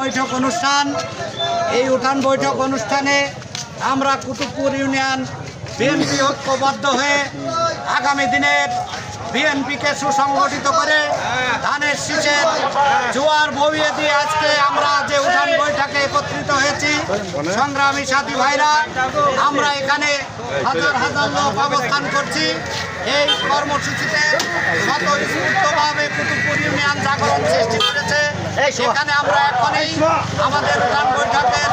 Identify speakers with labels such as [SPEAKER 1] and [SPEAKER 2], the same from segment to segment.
[SPEAKER 1] বৈঠক অনুষ্ঠান। এই উঠান বৈঠক অনুষ্ঠানে আমরা কুতুবপুর ইউনিয়ন বিএনপি ঐক্যবদ্ধ হয়ে আগামী দিনের বিএনপিকে সুসংগঠিত করে ধানের শীষের জোয়ার বইয়ে দিয়ে আজকে আমরা যে উঠান বৈঠকে একত্রিত হয়েছি, সংগ্রামী সাথী ভাইরা, আমরা এখানে হাজার হাজার লোক অবস্থান করছি। এই কর্মসূচিতে স্বতঃস্ফূর্তভাবে কুতুবপুর ইউনিয়ন জাগরণ সৃষ্টি করেছে। সেখানে আমরা এখনই আমাদের উঠান বৈঠকের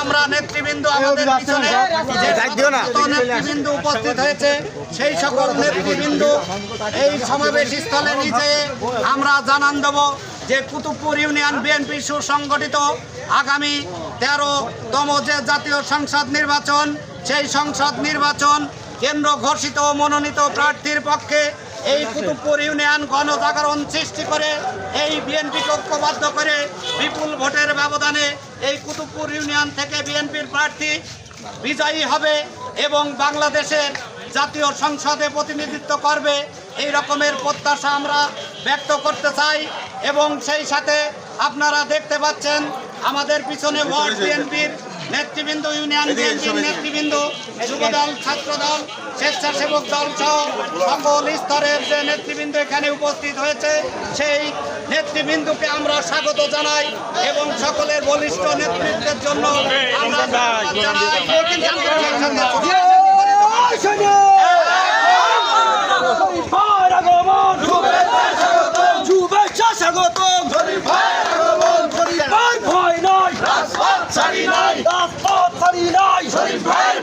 [SPEAKER 1] আমরা নেতৃবৃন্দ আমাদের পিছনে যে নেতৃবৃন্দ উপস্থিত হয়েছে সেই সকল নেতৃবৃন্দ এই সমাবেশ স্থলে নিচে আমরা জানান দেব যে কুতুবপুর ইউনিয়ন বিএনপি সুসংগঠিত আগামী তেরোতম যে জাতীয় সংসদ নির্বাচন সেই সংসদ নির্বাচন কেন্দ্র ঘোষিত মনোনীত প্রার্থীর পক্ষে এই কুতুবপুর ইউনিয়ন গণজাগরণ সৃষ্টি করে এই বিএনপিকে ঐক্যবদ্ধ করে বিপুল ভোটের ব্যবধানে এই কুতুবপুর ইউনিয়ন থেকে বিএনপির প্রার্থী বিজয়ী হবে এবং বাংলাদেশের জাতীয় সংসদে প্রতিনিধিত্ব করবে। এই রকমের প্রত্যাশা আমরা ব্যক্ত করতে চাই এবং সেই সাথে আপনারা দেখতে পাচ্ছেন আমাদের পিছনে ওয়ার্ড বিএনপির নেতৃবৃন্দ ইউনিয়ন বিএনপির নেতৃবৃন্দ যুবদল ছাত্রদল স্বেচ্ছাসেবক দল সহ সকল স্তরের যে নেতৃবৃন্দ এখানে উপস্থিত হয়েছে সেই নেতৃবৃন্দকে আমরা স্বাগত জানাই এবং সকলের বলিষ্ঠ নেতৃত্বের জন্য আমরা জানাই। রাজপথ ছাড়ি নাই শরীফ ভাইয়ের